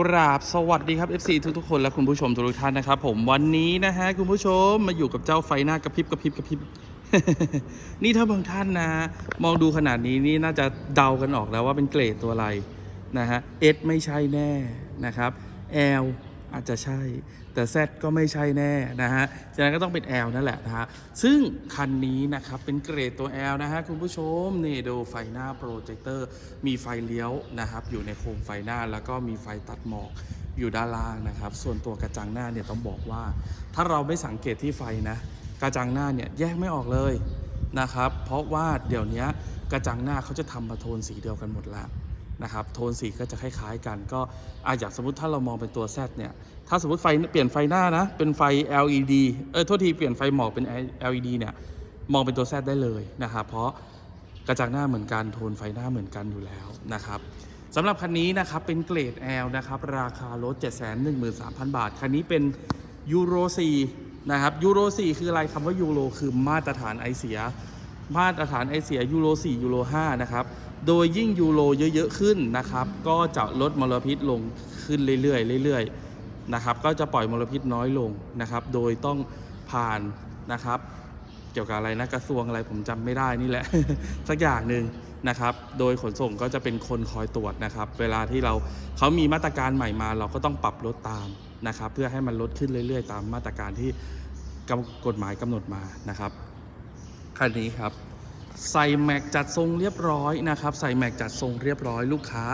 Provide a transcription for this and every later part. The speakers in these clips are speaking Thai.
กราบสวัสดีครับ FC ทุกทุกๆคนและคุณผู้ชมทุกท่านนะครับผมวันนี้นะฮะคุณผู้ชมมาอยู่กับเจ้าไฟหน้ากระพริบกระพริบกระพริบ นี่ถ้าบางท่านนะ มองดูขนาดนี้นี่น่าจะเดากันออกแล้วว่าเป็นเกรดตัวอะไรนะฮะเอสไม่ใช่แน่นะครับ L อ อาจจะใช่ แต่ Z ก็ไม่ใช่แน่นะฮะฉะนั้นก็ต้องเป็น L นั่นแหละนะฮะ ซึ่งคันนี้นะครับเป็นเกรดตัว L นะฮะคุณผู้ชมนี่ดูไฟหน้าโปรเจคเตอร์มีไฟเลี้ยวนะครับอยู่ในโคมไฟหน้าแล้วก็มีไฟตัดหมอกอยู่ด้านล่างนะครับ ส่วนตัวกระจังหน้าเนี่ยต้องบอกว่า ถ้าเราไม่สังเกตที่ไฟนะ กระจังหน้าเนี่ยแยกไม่ออกเลยนะครับ เพราะว่าเดี๋ยวนี้กระจังหน้าเขาจะทำมาโทนสีเดียวกันหมดแล้ว นะครับโทนสีก็จะคล้าย ๆ กันก็อาอย่างสมมติถ้าเรามองเป็นตัว Z เนี่ยถ้าสมมติไฟเปลี่ยนไฟหน้านะเป็นไฟ LED เออโทษทีเปลี่ยนไฟหมอกเป็น LED เนี่ยมองเป็นตัว Z ได้เลยนะครับเพราะกระจังหน้าเหมือนกันโทนไฟหน้าเหมือนกันอยู่แล้วนะครับสำหรับคันนี้นะครับเป็นเกรด L นะครับราคารถ 713,000 บาท คันนี้เป็นยูโร4นะครับยูโร4คืออะไรคำว่ายูโรคือมาตรฐานไอเสีย มาตรฐานไอเสียยูโร4ยูโร5นะครับ โดยยิ่งยูโรเยอะๆขึ้นนะครับ ก็จะลดมลพิษลงขึ้นเรื่อยๆเรื่อยๆนะครับ ก็จะปล่อยมลพิษน้อยลงนะครับ โดยต้องผ่านนะครับ เกี่ยวกับอะไรนะกระทรวงอะไรผมจำไม่ได้นี่แหละ สักอย่างหนึ่งนะครับ โดยขนส่งก็จะเป็นคนคอยตรวจนะครับ เวลาที่เราเขามีมาตรการใหม่มา เราก็ต้องปรับลดตามนะครับ เพื่อให้มันลดขึ้นเรื่อย ๆ ตามมาตรการที่กฎหมายกำหนดมานะครับคันนี้ครับ ใส่แม็กจัดทรงเรียบร้อยนะครับ ใส่แม็กจัดทรงเรียบร้อยลูกค้า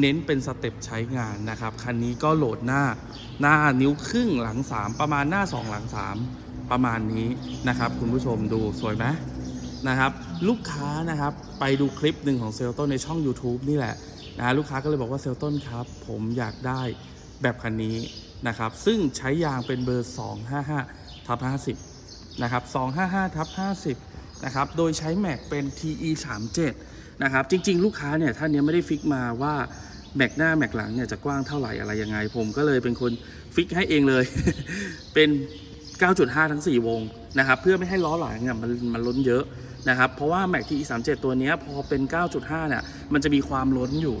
เน้นเป็นสเต็ปใช้งานนะครับ คันนี้ก็โหลดหน้าหน้านิ้วครึ่งหลัง 3 ประมาณหน้า 2 หลัง 3 ประมาณนี้นะครับ คุณผู้ชมดูสวยไหมนะครับลูกค้านะครับไปดูคลิปหนึ่งของเซลต้นในช่อง YouTube นี่แหละนะลูกค้าก็เลยบอกว่าเซลต้นครับ ผมอยากได้แบบคันนี้นะครับ ซึ่งใช้ยางเป็นเบอร์ 255ทับ50นะครับ255ทับ50 นะครับ โดยใช้แม็กเป็น TE 3 7นะครับ จริง ๆ ลูกค้าเนี่ยท่านนี้ไม่ได้ฟิกมาว่าแม็กหน้าแม็กหลังเนี่ยจะกว้างเท่าไหร่อะไรยังไง ผมก็เลยเป็นคนฟิกให้เองเลย เป็น 9.5 ทั้ง 4 วงนะครับ เพื่อไม่ให้ล้อหลังเนี่ยมันมันล้นเยอะนะครับ เพราะว่าแม็ก TE 3 7 ตัวนี้พอเป็น 9.5 เนี่ย มันจะมีความล้นอยู่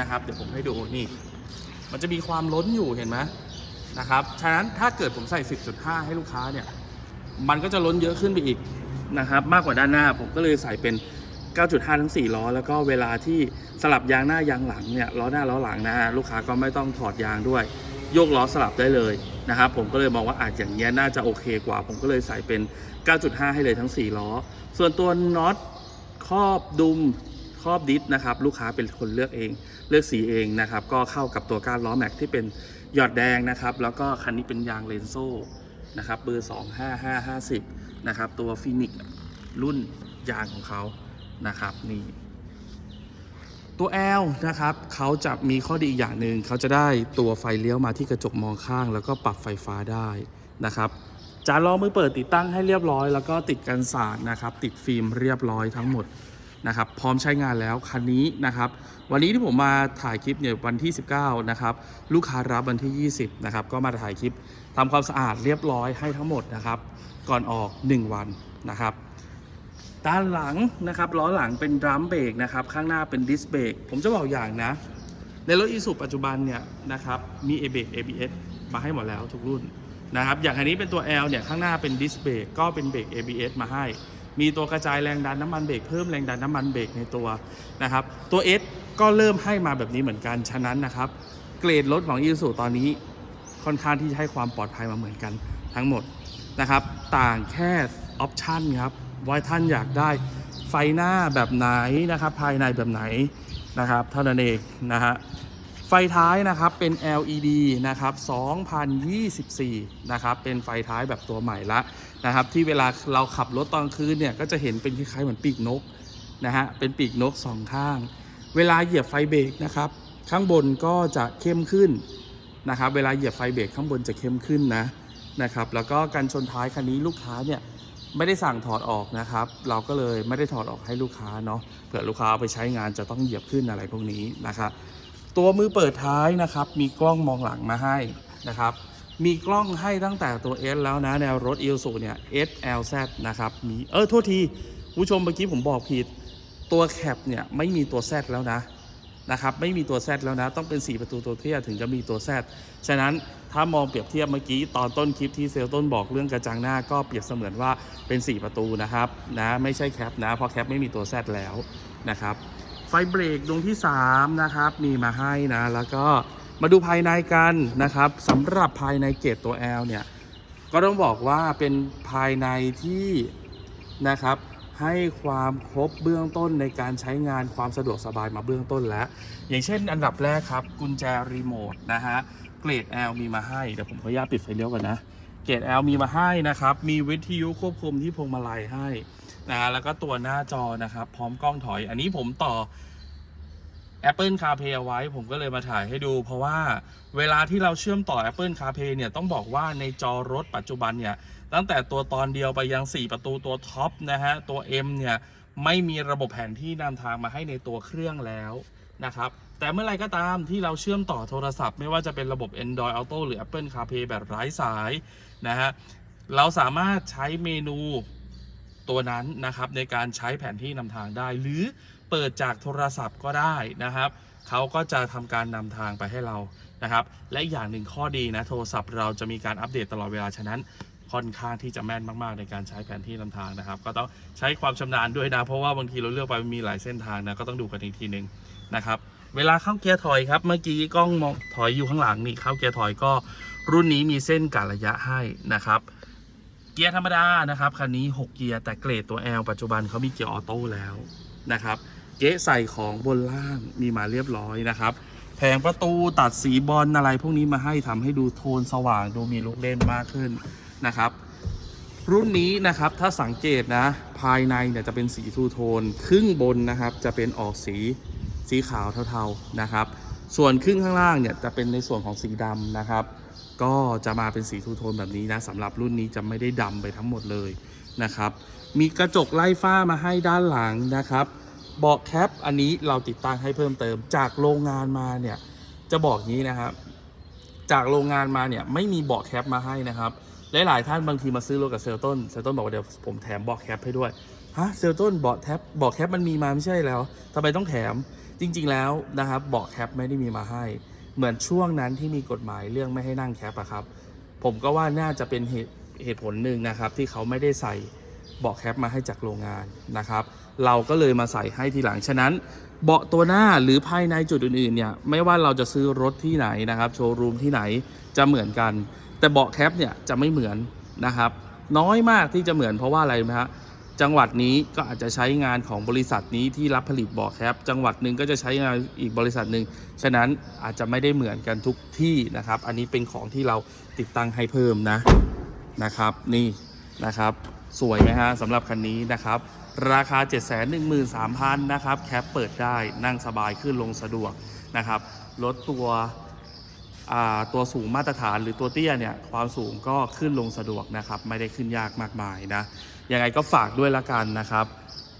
นะครับ เดี๋ยวผมให้ดูนี่ มันจะมีความล้นอยู่เห็นไหมนะครับ ฉะนั้นถ้าเกิดผมใส่ 10.5 ให้ลูกค้าเนี่ย มันก็จะล้นเยอะขึ้นไปอีก นะครับมากกว่าด้านหน้าผมก็เลยใส่เป็น 9.5 ทั้ง 4 ล้อ แล้วก็เวลาที่สลับยางหน้ายางหลังเนี่ยล้อหน้าล้อหลังนะฮะลูกค้าก็ไม่ต้องถอดยางด้วย โยกล้อสลับได้เลยนะครับผมก็เลยมองว่าอาจอย่างเงี้ยน่าจะโอเคกว่า ผมก็เลยใส่เป็น 9.5 ให้เลยทั้ง 4 ล้อ ส่วนตัวน็อตครอบดุมครอบดิสนะครับลูกค้าเป็นคนเลือกเองเลือกสีเองนะครับก็เข้ากับตัวก้านล้อแม็กที่เป็นหยอดแดงนะครับแล้วก็คันนี้เป็นยางเลนโซ่นะครับเบอร์ 25550 นะครับ ตัวฟินิกรุ่นยางของเขานะครับนี่ตัว L นะครับเขาจะมีข้อดีอีกอย่างหนึ่งเขาจะได้ตัวไฟเลี้ยวมาที่กระจกมองข้าง แล้วก็ปรับไฟฟ้าได้นะครับจานล้อมือเปิดติดตั้งให้เรียบร้อย แล้วก็ติดกันสาดนะครับ ติดฟิล์มเรียบร้อยทั้งหมด นะครับพร้อมใช้งานแล้วคันนี้นะครับ วันนี้ที่ผมมาถ่ายคลิปเนี่ยวันที่ 19นะครับลูกค้ารับวันที่ 20นะครับก็มาถ่ายคลิปทำความสะอาดเรียบร้อยให้ทั้งหมดนะครับ ก่อนออก 1 วันนะครับด้านหลังนะครับล้อหลังเป็นดรัมเบรกนะครับข้างหน้าเป็นดิสเบรกผมจะบอกอย่างนะ ในรถอีสุปัจจุบันเนี่ยนะครับมีเอเบรก ABS มาให้หมดแล้วทุกรุ่นนะครับอย่างอันนี้เป็นตัว L เนี่ยข้างหน้าเป็นดิสเบรกก็เป็นเบรก ABS มาให้ มีตัวกระจายแรงดันน้ำมันเบรกเพิ่มแรงดันน้ำมันเบรกในตัวนะครับตัว S ก็เริ่มให้มาแบบนี้เหมือนกันฉะนั้นนะครับ เกรดรถของอีสุตอนนี้ค่อนข้างที่จะให้ความปลอดภัยมาเหมือนกันทั้งหมดนะครับ ต่างแค่ออปชันครับว่าท่านอยากได้ไฟหน้าแบบไหนนะครับ ภายในแบบไหนนะครับเท่านั้นเองนะฮะ ไฟท้ายนะครับเป็น LED นะครับ 2024 นะครับ เป็นไฟท้ายแบบตัวใหม่ละนะครับ ที่เวลาเราขับรถตอนคืนเนี่ยก็จะเห็นเป็นคล้ายๆเหมือนปีกนกนะฮะ เป็นปีกนกสองข้าง เวลาเหยียบไฟเบรกนะครับ ข้างบนก็จะเข้มขึ้นนะครับ เวลาเหยียบไฟเบรกข้างบนจะเข้มขึ้นนะนะครับ แล้วก็กันชนท้ายคันนี้ลูกค้าเนี่ยไม่ได้สั่งถอดออกนะครับ เราก็เลยไม่ได้ถอดออกให้ลูกค้าเนาะ เผื่อลูกค้าเอาไปใช้งานจะต้องเหยียบขึ้นอะไรพวกนี้นะครับ ตัวมือเปิดท้ายนะครับ มีกล้องมองหลังมาให้นะครับ มีกล้องให้ตั้งแต่ตัว S แล้วนะ แนวรถ i l s u เนี่ย S L Z นะครับ มีเออโทษทีผู้ชมเมื่อกี้ผมบอกผิด ตัวแคปเนี่ยไม่มีตัว Z แล้วนะนะครับไม่มีตัว Z แล้วนะ ต้องเป็น 4 ประตูตัวเทียถึงจะมีตัว Z ฉะนั้นถ้ามองเปรียบเทียบเมื่อกี้ตอนต้นคลิปที่เซลลต้นบอกเรื่องกระจังหน้าก็เปรียบเสมือนว่าเป็น 4 ประตูนะครับนะไม่ใช่แคปนะเพราะแคปไม่มีตัว Z แล้วนะครับ ไฟเบรกดวงที่ 3 นะครับ มีมาให้นะ แล้วก็มาดูภายในกันนะครับสำหรับภายในเกตตัว L เนี่ย ก็ต้องบอกว่าเป็นภายในที่นะครับให้ความครบเบื้องต้นในการใช้งานความสะดวกสบายมาเบื้องต้นแล้ว อย่างเช่นอันดับแรกครับ กุญแจรีโมทนะฮะ เกรด L มีมาให้ เดี๋ยวผมขออนุญาตปิดไฟเลี้ยวก่อนนะ เกรด L มีมาให้นะครับ มีวิทยุควบคุมที่พวงมาลัยให้นะฮะแล้วก็ตัวหน้าจอนะครับ พร้อมกล้องถอย อันนี้ผมต่อ Apple CarPlay เอาไว้ ผมก็เลยมาถ่ายให้ดู เพราะว่าเวลาที่เราเชื่อมต่อ Apple CarPlay เนี่ยต้องบอกว่าในจอรถปัจจุบันเนี่ย ตั้งแต่ตัวตอนเดียวไปยัง 4 ประตูตัวท็อปนะฮะ ตัว M เนี่ย ไม่มีระบบแผนที่นำทางมาให้ในตัวเครื่องแล้ว นะครับ แต่เมื่อไรก็ตามที่เราเชื่อมต่อโทรศัพท์ ไม่ว่าจะเป็นระบบ Android Auto หรือ Apple CarPlay แบบไร้สายนะฮะเราสามารถใช้เมนูตัวนั้นนะครับในการใช้แผนที่นำทางได้ หรือเปิดจากโทรศัพท์ก็ได้นะครับเขาก็จะทำการนำทางไปให้เรานะครับ และอีกอย่างหนึ่งข้อดีนะโทรศัพท์เราจะมีการอัปเดตตลอดเวลาฉะนั้น ค่อนข้างที่จะแม่นมาก ๆ ในการใช้แผนที่นำทางนะครับ ก็ต้องใช้ความชำนาญด้วยนะ เพราะว่าบางทีเราเลือกไปมีหลายเส้นทางนะก็ต้องดูกันอีกทีหนึ่งนะครับเวลาเข้าเกียร์ถอยครับเมื่อกี้กล้องมองถอยอยู่ข้างหลังนี่เข้าเกียร์ถอยก็รุ่นนี้มีเส้นกะระยะให้นะครับ เกียร์ธรรมดานะครับคันนี้ 6 เกียร์แต่เกรดตัว L ปัจจุบันเขามีเกียร์ออโต้แล้วนะครับเก๊ใส่ของบนล่างมีมาเรียบร้อยนะครับแผงประตูตัดสีบอลอะไรพวกนี้มาให้ทำให้ดูโทนสว่างดูมีลูกเล่นมากขึ้น นะครับ รุ่นนี้นะครับถ้าสังเกตนะ ภายในเนี่ยจะเป็นสีทูโทน ครึ่งบนนะครับ จะเป็นออกสีสีขาวเทาๆนะครับ ส่วนครึ่งข้างล่างเนี่ยจะเป็นในส่วนของสีดำนะครับ ก็จะมาเป็นสีทูโทนแบบนี้นะสำหรับรุ่นนี้จะไม่ได้ดำไปทั้งหมดเลยนะครับ มีกระจกไล่ฟ้ามาให้ด้านหลังนะครับเบาะแคปอันนี้เราติดตั้งให้เพิ่มเติม จากโรงงานมาเนี่ยจะบอกงี้นะครับ จากโรงงานมาเนี่ยไม่มีเบาะแคปมาให้นะครับ หลายๆท่านบางทีมาซื้อรถกับเซลต้นเซลต้นบอกว่าเดี๋ยวผมแถมเบาะแคปให้ด้วยฮะเซลต้นเบาะแคปเบาะแคปมันมีมาไม่ใช่แล้วทำไมต้องแถมจริง ๆ แล้วนะครับเบาะแคปไม่ได้มีมาให้ เหมือนช่วงนั้นที่มีกฎหมายเรื่องไม่ให้นั่งแคปอะครับผมก็ว่าน่าจะเป็นเหตุเหตุผลหนึ่งนะครับ ที่เขาไม่ได้ใส่เบาะแคปมาให้จากโรงงานนะครับ เราก็เลยมาใส่ให้ทีหลังฉะนั้น เบาะตัวหน้าหรือภายในจุดอื่นๆเนี่ยไม่ว่าเราจะซื้อรถที่ไหนนะครับโชว์รูมที่ไหนจะเหมือนกัน แต่เบาะแคปเนี่ยจะไม่เหมือนนะครับ น้อยมากที่จะเหมือนเพราะว่าอะไรนะฮะจังหวัดนี้ก็อาจจะใช้งานของบริษัทนี้ที่รับผลิตเบาะแคปจังหวัดหนึ่งก็จะใช้งานอีกบริษัทหนึ่งฉะนั้นอาจจะไม่ได้เหมือนกันทุกที่นะครับ อันนี้เป็นของที่เราติดตั้งให้เพิ่มนะนะครับ นี่นะครับ สวยไหมฮะสำหรับคันนี้นะครับ ราคา 713,000นะครับแคปเปิดได้นั่งสบายขึ้นลงสะดวกนะครับรถตัวตัวสูงมาตรฐานหรือตัวเตี้ยเนี่ยความสูงก็ขึ้นลงสะดวกนะครับ ไม่ได้ขึ้นยากมากมายนะยังไงก็ฝากด้วยละกันนะครับ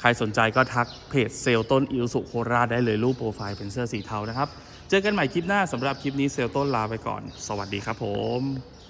ใครสนใจก็ทักเพจเซลต้นอิวสุโคราชได้เลยรูปโปรไฟล์เป็นเสื้อสีเทานะครับ เจอกันใหม่คลิปหน้าสำหรับคลิปนี้เซลต้นลาไปก่อน สวัสดีครับผม